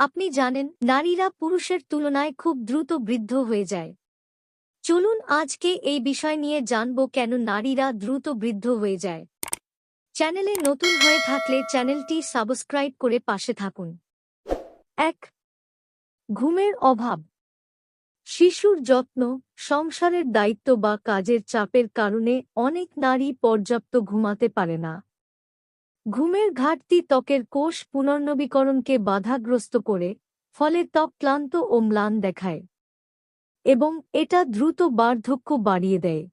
আপনি জানেন, নারীরা পুরুষের তুলনায় খুব দ্রুত বৃদ্ধ হয়ে যায়। চলুন আজকে এই বিষয় নিয়ে জানব কেন নারীরা দ্রুত বৃদ্ধ হয়ে যায়। চ্যানেলে নতুন হয়ে থাকলে চ্যানেলটি সাবস্ক্রাইব করে পাশে থাকুন। এক, ঘুমের অভাব। শিশুর যত্ন, সংসারের দায়িত্ব বা কাজের চাপের কারণে অনেক নারী পর্যাপ্ত ঘুমাতে পারে না। ঘুমের ঘাটতি ত্বকের কোষ পুনর্নবীকরণকে বাধাগ্রস্ত করে, ফলে ত্বক ক্লান্ত ও ম্লান দেখায়। এবং এটা দ্রুত বার্ধক্য বাড়িয়ে দেয়।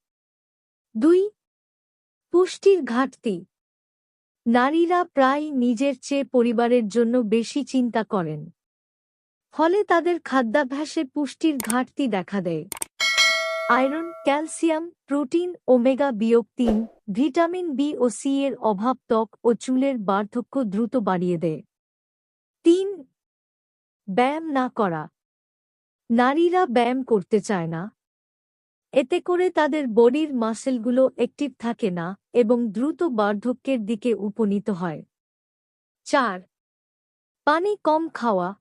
দুই, পুষ্টির ঘাটতি। নারীরা প্রায় নিজের চেয়ে পরিবারের জন্য বেশি চিন্তা করেন। ফলে তাদের খাদ্যাভ্যাসে পুষ্টির ঘাটতি দেখা দেয়। আয়রন, ক্যালসিয়াম, প্রোটিন, ওমেগা বিয়োগ তিন, ভিটামিন বি ও সি এর অভাব ত্বক ও চুলের বার্ধক্য দ্রুত বাড়িয়ে দেয়। তিন, ব্যায়াম না করা। নারীরা ব্যায়াম করতে চায় না। এতে করে তাদের বডির মাসেলগুলো অ্যাক্টিভ থাকে না এবং দ্রুত বার্ধক্যের দিকে উপনীত হয়। চার, পানি কম খাওয়া।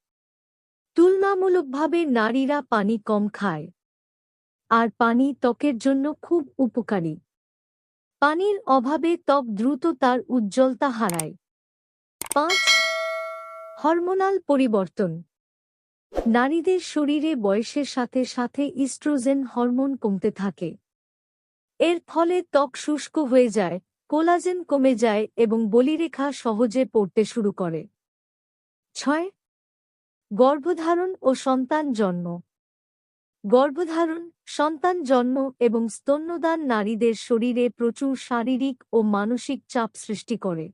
তুলনামূলকভাবে নারীরা পানি কম খায়। আর পানি ত্বকের জন্য খুব উপকারী। পানির অভাবে ত্বক দ্রুত তার উজ্জ্বলতা হারায়। পাঁচ, হরমোনাল পরিবর্তন। নারীদের শরীরে বয়সের সাথে সাথে ইস্ট্রোজেন হরমোন কমতে থাকে। এর ফলে ত্বক শুষ্ক হয়ে যায়, কোলাজেন কমে যায় এবং বলিরেখা সহজে পড়তে শুরু করে। ছয়, গর্ভধারণ ও সন্তান জন্ম। গর্ভধারণ, সন্তান জন্ম এবং স্তন্যদান নারীদের শরীরে প্রচুর শারীরিক ও মানসিক চাপ সৃষ্টি করে।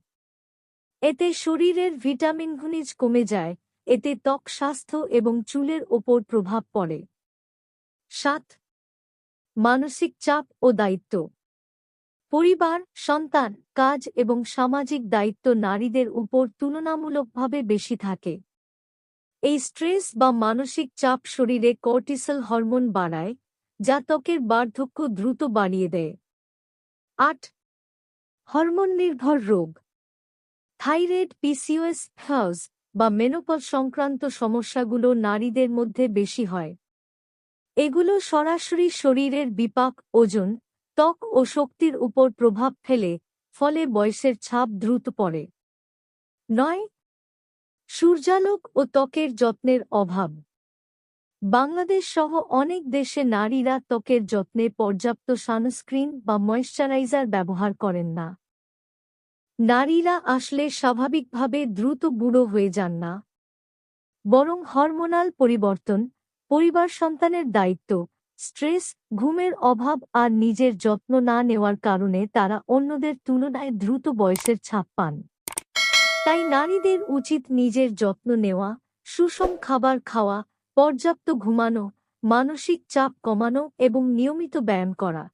এতে শরীরের ভিটামিন খনিজ কমে যায়, এতে ত্বক, স্বাস্থ্য এবং চুলের ওপর প্রভাব পড়ে। সাত, মানসিক চাপ ও দায়িত্ব। পরিবার, সন্তান, কাজ এবং সামাজিক দায়িত্ব নারীদের উপর তুলনামূলকভাবে বেশি থাকে। এই স্ট্রেস বা মানসিক চাপ শরীরে কর্টিসল হরমোন বাড়ায়, যা ত্বকের বার্ধক্য দ্রুত বাড়িয়ে দেয়। আট হরমোন নির্ভর রোগ। থাইরয়েড পিসিওএস হাউস বা মেনোপল সংক্রান্ত সমস্যাগুলো নারীদের মধ্যে বেশি হয়। এগুলো সরাসরি শরীরের বিপাক, ওজন, ত্বক ও শক্তির উপর প্রভাব ফেলে, ফলে বয়সের ছাপ দ্রুত পড়ে। নয় সূর্যালোক ও ত্বকের যত্নের অভাব। বাংলাদেশ সহ অনেক দেশে নারীরা ত্বকের যত্নে পর্যাপ্ত সানস্ক্রিন বা ময়েশ্চারাইজার ব্যবহার করেন না। নারীরা আসলে স্বাভাবিকভাবে দ্রুত বুড়ো হয়ে যান না। বরং হরমোনাল পরিবর্তন, পরিবার সন্তানের দায়িত্ব, স্ট্রেস, ঘুমের অভাব আর নিজের যত্ন না নেওয়ার কারণে তারা অন্যদের তুলনায় দ্রুত বয়সের ছাপ পান। তাই নারীদের উচিত নিজের যত্ন নেওয়া, সুষম খাবার খাওয়া, পর্যাপ্ত ঘুমানো, মানসিক চাপ কমানো এবং নিয়মিত ব্যায়াম করা।